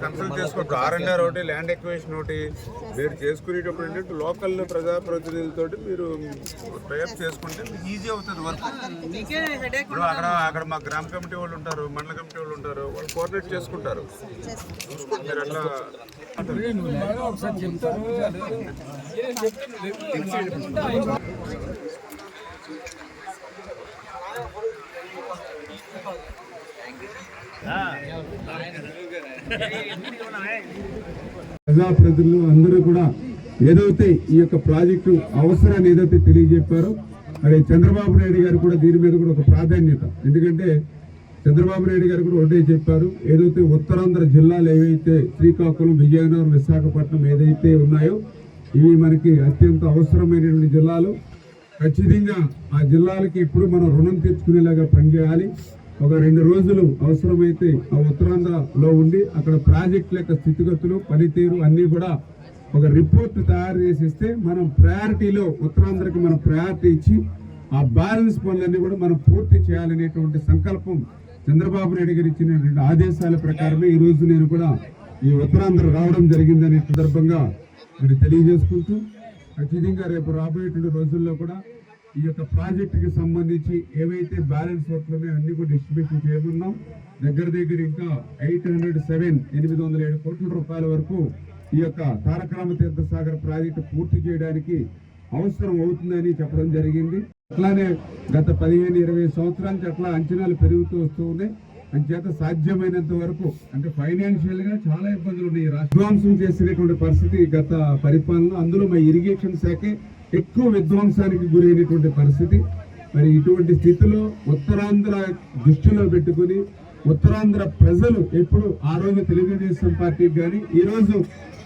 Consult చేసుకోవచ్చు RNR ఒకటి land equation ఒకటి. మీరు చేసుకునేటప్పుడు ఏంటంటే లోకల్ ప్రజాప్రతినిధులతో మీరు టైప్ చేసుకుంటే ఈజీ అవుతుంది వర్క్ ఇప్పుడు అక్కడ అక్కడ మా గ్రామ కమిటీ వాళ్ళు ఉంటారు మండల కమిటీ వాళ్ళు ఉంటారు వాళ్ళు కోఆర్డినేట్ చేసుకుంటారు. మీరు అట్లా ప్రజాప్రతినిధులు అందరూ కూడా ఏదైతే ఈ యొక్క ప్రాజెక్టు అవసరాన్ని ఏదైతే తెలియజెప్పారో మరి చంద్రబాబు నాయుడు గారు కూడా దీని మీద కూడా ఒక ప్రాధాన్యత. ఎందుకంటే చంద్రబాబు నాయుడు గారు కూడా ఒకటే చెప్పారు ఏదైతే ఉత్తరాంధ్ర జిల్లాలు ఏవైతే శ్రీకాకుళం విజయనగరం విశాఖపట్నం ఏదైతే ఉన్నాయో ఇవి మనకి అత్యంత అవసరమైనటువంటి జిల్లాలు. ఖచ్చితంగా ఆ జిల్లాలకి ఇప్పుడు మనం రుణం తీర్చుకునేలాగా పనిచేయాలి. ఒక రెండు రోజులు అవసరమైతే ఆ ఉత్తరాంధ్రలో ఉండి అక్కడ ప్రాజెక్టుల యొక్క స్థితిగతులు పనితీరు అన్నీ కూడా ఒక రిపోర్ట్ తయారు చేసి ఇస్తే మనం ప్రయారిటీలో ఉత్తరాంధ్రకి మనం ప్రయారిటీ ఇచ్చి ఆ బ్యాలెన్స్ పనులన్నీ కూడా మనం పూర్తి చేయాలనేటువంటి సంకల్పం చంద్రబాబు నాయుడు గారు ఇచ్చినటువంటి ఆదేశాల ప్రకారమే ఈ రోజు నేను కూడా ఈ ఉత్తరాంధ్ర రావడం జరిగిందనే సందర్భంగా మరి తెలియజేసుకుంటూ ఖచ్చితంగా రేపు రాబోయేటువంటి రోజుల్లో కూడా ఈ యొక్క ప్రాజెక్టుకి సంబంధించి ఏవైతే బ్యాలెన్స్ వర్క్లు ఉన్నాయో అన్ని కూడా డిస్ట్రిబ్యూషన్ చేయకున్నాం దగ్గర దగ్గర ఇంకా ఎయిట్ హండ్రెడ్ సెవెన్ ఎనిమిది వందల ఏడు కోట్ల రూపాయల వరకు ఈ యొక్క తారక రామతీర్థ సాగర్ ప్రాజెక్టు పూర్తి చేయడానికి అవసరం అవుతుందని చెప్పడం జరిగింది. అట్లానే గత పదిహేను ఇరవై సంవత్సరాల నుంచి అట్లా అంచనాలు పెరుగుతూ వస్తూ ఉన్నాయి. అంచేత సాధ్యమైనంత వరకు అంటే ఫైనాన్షియల్గా చాలా ఇబ్బందులు ఉన్నాయి. ఈ చేసినటువంటి పరిస్థితి గత పరిపాలన అందులో మా ఇరిగేషన్ శాఖే ఎక్కువ విధ్వంసానికి గురైనటువంటి పరిస్థితి. మరి ఇటువంటి స్థితిలో ఉత్తరాంధ్ర దృష్టిలో పెట్టుకుని ఉత్తరాంధ్ర ప్రజలు ఎప్పుడు ఆ రోజు తెలుగుదేశం పార్టీకి కానీ ఈరోజు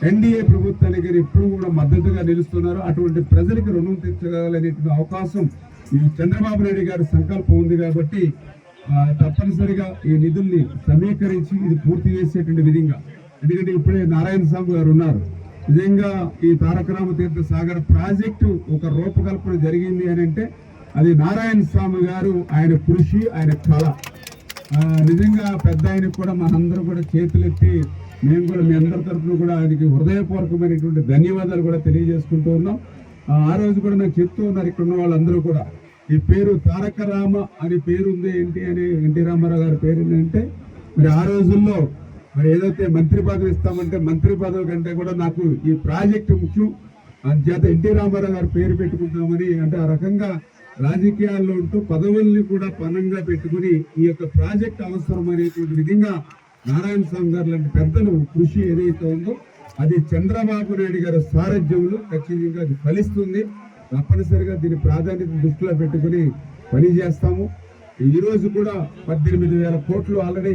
ఎన్డీఏ ప్రభుత్వానికి కానీ ఎప్పుడు కూడా మద్దతుగా నిలుస్తున్నారు. అటువంటి ప్రజలకు రుణం తీర్చగలనేటువంటి అవకాశం ఈ చంద్రబాబు నాయుడు గారి సంకల్పం ఉంది కాబట్టి తప్పనిసరిగా ఈ నిధుల్ని సమీకరించి ఇది పూర్తి చేసేటువంటి విధంగా. ఎందుకంటే ఇప్పుడే నారాయణ స్వామి గారు ఉన్నారు. నిజంగా ఈ తారక రామ తీర్థ సాగర్ ప్రాజెక్టు ఒక రూపకల్పన జరిగింది అని అంటే అది నారాయణ స్వామి గారు ఆయన కృషి ఆయన కళ. నిజంగా పెద్ద ఆయనకు కూడా మనందరూ కూడా చేతులెత్తి మేము కూడా మీ అందరి తరఫున కూడా ఆయనకి హృదయపూర్వకమైనటువంటి ధన్యవాదాలు కూడా తెలియజేసుకుంటూ ఉన్నాం. ఆ, రోజు కూడా నాకు చెప్తూ ఉన్నారు ఇక్కడ ఉన్న వాళ్ళందరూ కూడా ఈ పేరు తారక రామ అని పేరుంది ఏంటి? అని ఎన్టీ రామారావు గారి పేరు ఏంటంటే మరి ఆ రోజుల్లో మరి ఏదైతే మంత్రి పదవి ఇస్తామంటే మంత్రి పదవి కంటే కూడా నాకు ఈ ప్రాజెక్టు ముఖ్యం. అంచేత ఎన్టీ రామారావు గారు పేరు పెట్టుకుంటామని అంటే ఆ రకంగా రాజకీయాల్లో ఉంటూ పదవుల్ని కూడా పనంగా పెట్టుకుని ఈ యొక్క ప్రాజెక్ట్ అవసరం అనేటువంటి విధంగా నారాయణ స్వామి గారు లాంటి పెద్దలు కృషి ఏదైతే ఉందో అది చంద్రబాబు నాయుడు గారి సారథ్యంలో ఖచ్చితంగా అది ఫలిస్తుంది. తప్పనిసరిగా దీని ప్రాధాన్యత దృష్టిలో పెట్టుకుని పని చేస్తాము కూడా పద్దెనిమిది వేల కోట్లు ఆల్రెడీ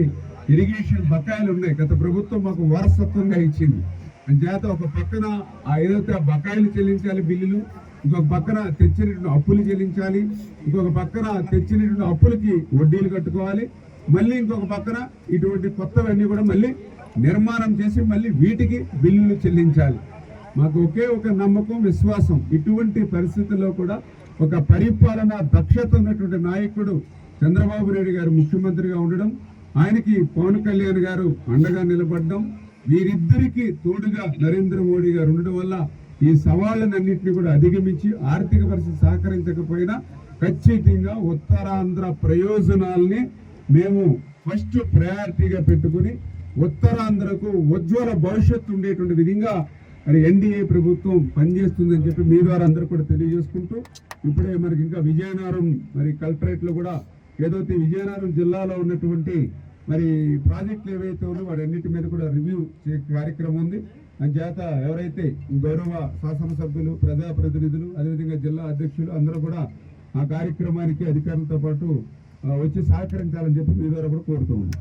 ఇరిగేషన్ బకాయిలు ఉన్నాయి. గత ప్రభుత్వం మాకు వారసత్వంగా ఇచ్చింది. అంచేత ఒక పక్కన ఆ ఏదైతే ఆ బకాయిలు చెల్లించాలి బిల్లులు ఇంకొక పక్కన తెచ్చినటువంటి అప్పులు చెల్లించాలి ఇంకొక పక్కన తెచ్చినటువంటి అప్పులకి వడ్డీలు కట్టుకోవాలి మళ్ళీ ఇంకొక పక్కన ఇటువంటి కొత్తవన్నీ కూడా మళ్ళీ నిర్మాణం చేసి మళ్ళీ వీటికి బిల్లులు చెల్లించాలి. మాకు ఒకే ఒక నమ్మకం విశ్వాసం. ఇటువంటి పరిస్థితుల్లో కూడా ఒక పరిపాలన దక్షత ఉన్నటువంటి నాయకుడు చంద్రబాబు నాయుడు గారు ముఖ్యమంత్రిగా ఉండడం ఆయనకి పవన్ కళ్యాణ్ గారు అండగా నిలబడడం వీరిద్దరికి తోడుగా నరేంద్ర మోడీ గారు ఉండడం వల్ల ఈ సవాళ్ళనన్నింటినీ కూడా అధిగమించి ఆర్థిక పరిస్థితి సహకరించకపోయినా ఖచ్చితంగా ఉత్తరాంధ్ర ప్రయోజనాల్ని మేము ఫస్ట్ ప్రయారిటీగా పెట్టుకుని ఉత్తరాంధ్రకు ఉజ్వల భవిష్యత్తు ఉండేటువంటి విధంగా మరి ఎన్డీఏ ప్రభుత్వం పనిచేస్తుందని చెప్పి మీ ద్వారా అందరూ కూడా తెలియజేసుకుంటూ ఇప్పుడే మనకి ఇంకా విజయనగరం మరి కలెక్టరేట్లో కూడా ఏదైతే విజయనగరం జిల్లాలో ఉన్నటువంటి మరి ప్రాజెక్టులు ఏవైతే ఉన్నాయో వాటన్నిటి మీద కూడా రివ్యూ కార్యక్రమం ఉంది. చేత ఎవరైతే గౌరవ శాసనసభ్యులు ప్రజాప్రతినిధులు అదేవిధంగా జిల్లా అధ్యక్షులు అందరూ కూడా ఆ కార్యక్రమానికి అధికారులతో పాటు వచ్చి సహకరించాలని చెప్పి మీ ద్వారా కూడా కోరుతూ ఉన్నాం.